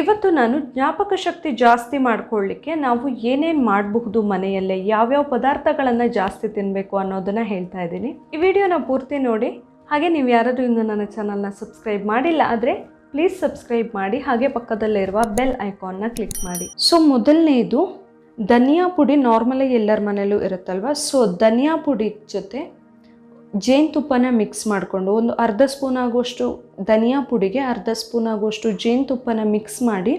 ಇವತ್ತು ನಾನು ಜ್ಞಾಪಕ ಶಕ್ತಿ ಜಾಸ್ತಿ ಮಾಡ್ಕೊಳ್ಳಿಕ್ಕೆ ನಾವು ಏನೇನು ಮಾಡಬಹುದು ಮನೆಯಲ್ಲೇ, ಯಾವ್ಯಾವ ಪದಾರ್ಥಗಳನ್ನು ಜಾಸ್ತಿ ತಿನ್ನಬೇಕು ಅನ್ನೋದನ್ನು ಹೇಳ್ತಾ ಇದ್ದೀನಿ. ಈ ವಿಡಿಯೋನ ಪೂರ್ತಿ ನೋಡಿ, ಹಾಗೆ ನೀವು ಯಾರಾದರೂ ಇನ್ನೂ ನನ್ನ ಚಾನಲ್ನ ಸಬ್ಸ್ಕ್ರೈಬ್ ಮಾಡಿಲ್ಲ ಆದರೆ ಪ್ಲೀಸ್ ಸಬ್ಸ್ಕ್ರೈಬ್ ಮಾಡಿ, ಹಾಗೆ ಪಕ್ಕದಲ್ಲಿರುವ ಬೆಲ್ ಐಕಾನ್ನ ಕ್ಲಿಕ್ ಮಾಡಿ. ಸೊ ಮೊದಲನೇದು, ಧನಿಯಾ ಪುಡಿ ನಾರ್ಮಲಾಗಿ ಎಲ್ಲರ ಮನೇಲೂ ಇರುತ್ತಲ್ವ? ಸೊ ಧನಿಯಾ ಪುಡಿ ಜೊತೆ ಜೇನುತುಪ್ಪನ ಮಿಕ್ಸ್ ಮಾಡಿಕೊಂಡು ಒಂದು ಅರ್ಧ ಸ್ಪೂನ್ ಆಗುವಷ್ಟು ಧನಿಯಾ ಪುಡಿಗೆ ಅರ್ಧ ಸ್ಪೂನ್ ಆಗುವಷ್ಟು ಜೇನುತುಪ್ಪನ ಮಿಕ್ಸ್ ಮಾಡಿ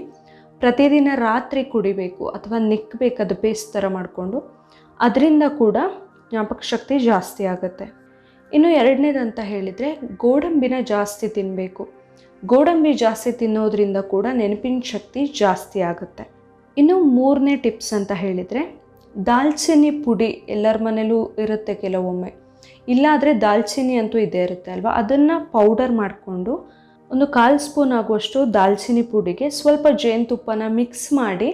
ಪ್ರತಿದಿನ ರಾತ್ರಿ ಕುಡಿಬೇಕು ಅಥವಾ ನಿಕ್ಕಬೇಕು ಅದು ಪೇಸ್ಟ್ ಥರ ಮಾಡಿಕೊಂಡು, ಅದರಿಂದ ಕೂಡ ಜ್ಞಾಪಕ ಶಕ್ತಿ ಜಾಸ್ತಿ ಆಗುತ್ತೆ. ಇನ್ನು ಎರಡನೇದಂತ ಹೇಳಿದರೆ ಗೋಡಂಬಿನ ಜಾಸ್ತಿ ತಿನ್ನಬೇಕು ಗೋಡಂಬಿ ಜಾಸ್ತಿ ತಿನ್ನೋದ್ರಿಂದ ಕೂಡ ನೆನಪಿನ ಶಕ್ತಿ ಜಾಸ್ತಿ ಆಗುತ್ತೆ. ಇನ್ನು ಮೂರನೇ ಟಿಪ್ಸ್ ಅಂತ ಹೇಳಿದರೆ, ದಾಲ್ಚಿನ್ನಿ ಪುಡಿ ಎಲ್ಲರ ಮನೇಲೂ ಇರುತ್ತೆ ಕೆಲವೊಮ್ಮೆ. ಇಲ್ಲಾದರೆ ದಾಲ್ಚಿನ್ನಿ ಅಂತೂ ಇದೇ ಇರುತ್ತೆ ಅಲ್ವಾ? ಅದನ್ನು ಪೌಡರ್ ಮಾಡಿಕೊಂಡು ಒಂದು ಕಾಲು ಸ್ಪೂನ್ ಆಗುವಷ್ಟು ದಾಲ್ಚಿನ್ನಿ ಪುಡಿಗೆ ಸ್ವಲ್ಪ ಜೇನುತುಪ್ಪನ ಮಿಕ್ಸ್ ಮಾಡಿ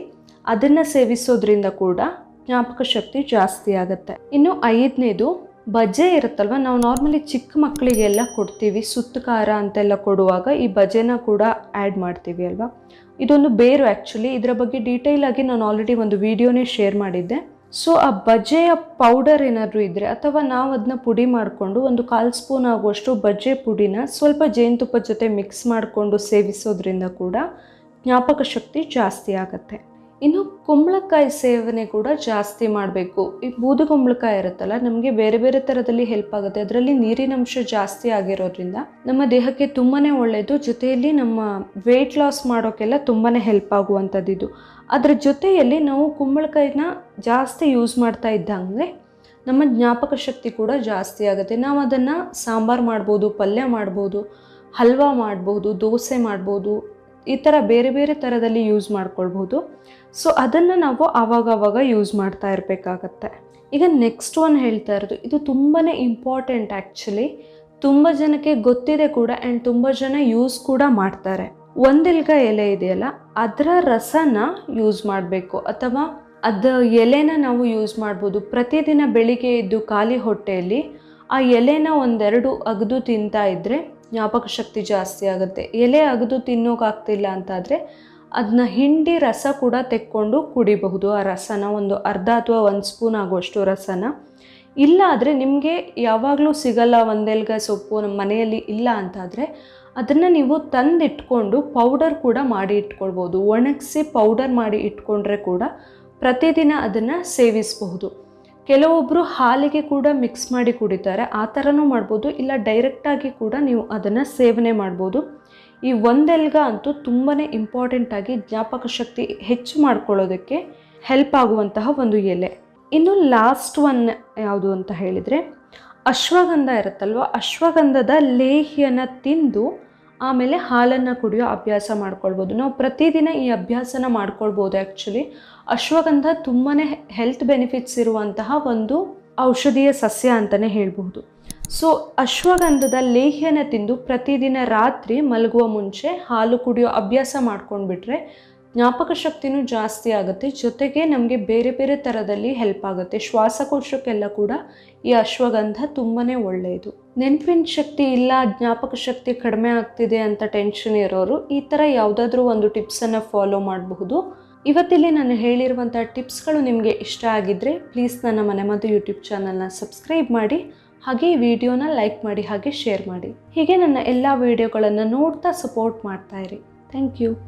ಅದನ್ನು ಸೇವಿಸೋದ್ರಿಂದ ಕೂಡ ಜ್ಞಾಪಕ ಶಕ್ತಿ ಜಾಸ್ತಿ ಆಗುತ್ತೆ. ಇನ್ನು ಐದನೇದು, ಬಜೆ ಇರುತ್ತಲ್ವ? ನಾವು ನಾರ್ಮಲಿ ಚಿಕ್ಕ ಮಕ್ಕಳಿಗೆಲ್ಲ ಕೊಡ್ತೀವಿ ಸುತ್ತ ಖಾರ ಅಂತೆಲ್ಲ ಕೊಡುವಾಗ ಈ ಬಜೆನ ಕೂಡ ಆ್ಯಡ್ ಮಾಡ್ತೀವಿ ಅಲ್ವಾ? ಇದೊಂದು ಬೇರು ಆ್ಯಕ್ಚುಲಿ ಇದರ ಬಗ್ಗೆ ಡೀಟೇಲ್ ಆಗಿ ನಾನು ಆಲ್ರೆಡಿ ಒಂದು ವಿಡಿಯೋನೇ ಶೇರ್ ಮಾಡಿದ್ದೆ. ಸೊ ಆ ಬಜ್ಜೆಯ ಪೌಡರ್ ಏನಾದರೂ ಇದ್ದರೆ ಅಥವಾ ನಾವು ಅದನ್ನ ಪುಡಿ ಮಾಡಿಕೊಂಡು ಒಂದು ಕಾಲು ಸ್ಪೂನ್ ಆಗುವಷ್ಟು ಬಜ್ಜೆ ಪುಡಿನ ಸ್ವಲ್ಪ ಜೇನುತುಪ್ಪದ ಜೊತೆ ಮಿಕ್ಸ್ ಮಾಡಿಕೊಂಡು ಸೇವಿಸೋದ್ರಿಂದ ಕೂಡ ಜ್ಞಾಪಕ ಶಕ್ತಿ ಜಾಸ್ತಿ ಆಗುತ್ತೆ. ಇನ್ನು ಕುಂಬಳಕಾಯಿ ಸೇವನೆ ಕೂಡ ಜಾಸ್ತಿ ಮಾಡಬೇಕು. ಈ ಬೂದು ಕುಂಬಳಕಾಯಿ ಇರುತ್ತಲ್ಲ, ನಮಗೆ ಬೇರೆ ಬೇರೆ ಥರದಲ್ಲಿ ಹೆಲ್ಪ್ ಆಗುತ್ತೆ. ಅದರಲ್ಲಿ ನೀರಿನಂಶ ಜಾಸ್ತಿ ಆಗಿರೋದ್ರಿಂದ ನಮ್ಮ ದೇಹಕ್ಕೆ ತುಂಬಾ ಒಳ್ಳೆಯದು ಜೊತೆಯಲ್ಲಿ ನಮ್ಮ ವೆಯ್ಟ್ ಲಾಸ್ ಮಾಡೋಕ್ಕೆಲ್ಲ ತುಂಬಾ ಹೆಲ್ಪ್ ಆಗುವಂಥದ್ದು ಇದು. ಅದರ ಜೊತೆಯಲ್ಲಿ ನಾವು ಕುಂಬಳಕಾಯಿನ ಜಾಸ್ತಿ ಯೂಸ್ ಮಾಡ್ತಾ ಇದ್ದಂಗೆ ನಮ್ಮ ಜ್ಞಾಪಕ ಶಕ್ತಿ ಕೂಡ ಜಾಸ್ತಿ ಆಗುತ್ತೆ. ನಾವು ಅದನ್ನು ಸಾಂಬಾರು ಮಾಡ್ಬೋದು, ಪಲ್ಯ ಮಾಡ್ಬೋದು, ಹಲ್ವಾ ಮಾಡ್ಬೋದು, ದೋಸೆ ಮಾಡ್ಬೋದು ಈ ಥರ ಬೇರೆ ಬೇರೆ ಥರದಲ್ಲಿ ಯೂಸ್ ಮಾಡ್ಕೊಳ್ಬೋದು ಸೊ ಅದನ್ನು ನಾವು ಆವಾಗವಾಗ ಯೂಸ್ ಮಾಡ್ತಾ ಇರಬೇಕಾಗತ್ತೆ. ಈಗ ನೆಕ್ಸ್ಟ್ ಒನ್ ಹೇಳ್ತಾ ಇರೋದು, ಇದು ತುಂಬಾ ಇಂಪಾರ್ಟೆಂಟ್ ಆ್ಯಕ್ಚುಲಿ ತುಂಬ ಜನಕ್ಕೆ ಗೊತ್ತಿದೆ ಕೂಡ ಆ್ಯಂಡ್ ತುಂಬ ಜನ ಯೂಸ್ ಕೂಡ ಮಾಡ್ತಾರೆ. ಒಂದಿಲ್ಗ ಎಲೆ ಇದೆಯಲ್ಲ, ಅದರ ರಸನ ಯೂಸ್ ಮಾಡಬೇಕು. ಅಥವಾ ಅದ ಎಲೆನ ನಾವು ಯೂಸ್ ಮಾಡ್ಬೋದು. ಪ್ರತಿದಿನ ಬೆಳಿಗ್ಗೆ ಎದ್ದು ಖಾಲಿ ಹೊಟ್ಟೆಯಲ್ಲಿ ಆ ಎಲೆನ ಒಂದೆರಡು ಅಗದು ತಿಂತಾ ಇದ್ದರೆ ಜ್ಞಾಪಕ ಶಕ್ತಿ ಜಾಸ್ತಿ ಆಗುತ್ತೆ. ಎಲೆ ಅಗದು ತಿನ್ನೋಕ್ಕಾಗ್ತಿಲ್ಲ ಅಂತಾದರೆ ಅದನ್ನ ಹಿಂಡಿ ರಸ ಕೂಡ ತೆಕ್ಕೊಂಡು ಕುಡಿಬಹುದು. ಆ ರಸನ ಒಂದು ಅರ್ಧ ಅಥವಾ ಒಂದು ಸ್ಪೂನ್ ಆಗುವಷ್ಟು ರಸನ. ಇಲ್ಲ ಆದರೆ ನಿಮಗೆ ಯಾವಾಗಲೂ ಸಿಗಲ್ಲ ಒಂದೆಲ್ಗ ಸೊಪ್ಪು ನಮ್ಮ ಮನೆಯಲ್ಲಿ ಇಲ್ಲ ಅಂತಾದರೆ ಅದನ್ನು ನೀವು ತಂದಿಟ್ಕೊಂಡು ಪೌಡರ್ ಕೂಡ ಮಾಡಿ ಇಟ್ಕೊಳ್ಬೋದು. ಒಣಗಿಸಿ ಪೌಡರ್ ಮಾಡಿ ಇಟ್ಕೊಂಡ್ರೆ ಕೂಡ ಪ್ರತಿದಿನ ಅದನ್ನು ಸೇವಿಸಬಹುದು. ಕೆಲವೊಬ್ಬರು ಹಾಲಿಗೆ ಕೂಡ ಮಿಕ್ಸ್ ಮಾಡಿ ಕುಡಿತಾರೆ. ಆ ಥರನೂ ಮಾಡ್ಬೋದು. ಇಲ್ಲ ಡೈರೆಕ್ಟಾಗಿ ಕೂಡ ನೀವು ಅದನ್ನು ಸೇವನೆ ಮಾಡ್ಬೋದು. ಈ ಒಂದೆಲ್ಗ ಅಂತೂ ತುಂಬಾ ಇಂಪಾರ್ಟೆಂಟಾಗಿ ಜ್ಞಾಪಕ ಶಕ್ತಿ ಹೆಚ್ಚು ಮಾಡ್ಕೊಳ್ಳೋದಕ್ಕೆ ಹೆಲ್ಪ್ ಆಗುವಂತಹ ಒಂದು ಎಲೆ. ಇನ್ನು ಲಾಸ್ಟ್ ಒನ್ ಯಾವುದು ಅಂತ ಹೇಳಿದರೆ, ಅಶ್ವಗಂಧ ಇರುತ್ತಲ್ವ? ಅಶ್ವಗಂಧದ ಲೇಹ್ಯನ ತಿಂದು ಆಮೇಲೆ ಹಾಲನ್ನು ಕುಡಿಯೋ ಅಭ್ಯಾಸ ಮಾಡ್ಕೊಳ್ಬೋದು. ನಾವು ಪ್ರತಿದಿನ ಈ ಅಭ್ಯಾಸನ ಮಾಡ್ಕೊಳ್ಬೋದು ಆ್ಯಕ್ಚುಲಿ ಅಶ್ವಗಂಧ ತುಂಬಾ ಹೆಲ್ತ್ ಬೆನಿಫಿಟ್ಸ್ ಇರುವಂತಹ ಒಂದು ಔಷಧೀಯ ಸಸ್ಯ ಅಂತಲೇ ಹೇಳ್ಬೋದು ಸೊ ಅಶ್ವಗಂಧದ ಲೇಹ್ಯನ ತಿಂದು ಪ್ರತಿದಿನ ರಾತ್ರಿ ಮಲಗುವ ಮುಂಚೆ ಹಾಲು ಕುಡಿಯೋ ಅಭ್ಯಾಸ ಮಾಡ್ಕೊಂಡ್ಬಿಟ್ರೆ ಜ್ಞಾಪಕ ಶಕ್ತಿನೂ ಜಾಸ್ತಿ ಆಗುತ್ತೆ. ಜೊತೆಗೆ ನಮಗೆ ಬೇರೆ ಬೇರೆ ಥರದಲ್ಲಿ ಹೆಲ್ಪ್ ಆಗುತ್ತೆ. ಶ್ವಾಸಕೋಶಕ್ಕೆಲ್ಲ ಕೂಡ ಈ ಅಶ್ವಗಂಧ ತುಂಬಾ ಒಳ್ಳೆಯದು ನೆನಪಿನ ಶಕ್ತಿ ಇಲ್ಲ ಜ್ಞಾಪಕ ಶಕ್ತಿ ಕಡಿಮೆ ಆಗ್ತಿದೆ ಅಂತ ಟೆನ್ಷನ್ ಇರೋರು ಈ ಥರ ಯಾವುದಾದ್ರೂ ಒಂದು ಟಿಪ್ಸನ್ನು ಫಾಲೋ ಮಾಡಬಹುದು. ಇವತ್ತಿಲ್ಲಿ ನಾನು ಹೇಳಿರುವಂಥ ಟಿಪ್ಸ್ಗಳು ನಿಮಗೆ ಇಷ್ಟ ಆಗಿದ್ದರೆ ಪ್ಲೀಸ್ ನನ್ನ ಮನೆ ಮದ್ದು ಯೂಟ್ಯೂಬ್ ಚಾನಲ್ನ ಸಬ್ಸ್ಕ್ರೈಬ್ ಮಾಡಿ, ಹಾಗೆ ವಿಡಿಯೋನ ಲೈಕ್ ಮಾಡಿ, ಹಾಗೆ ಶೇರ್ ಮಾಡಿ. ಹೀಗೆ ನನ್ನ ಎಲ್ಲ ವಿಡಿಯೋಗಳನ್ನು ನೋಡ್ತಾ ಸಪೋರ್ಟ್ ಮಾಡ್ತಾ ಇರಿ. Thank you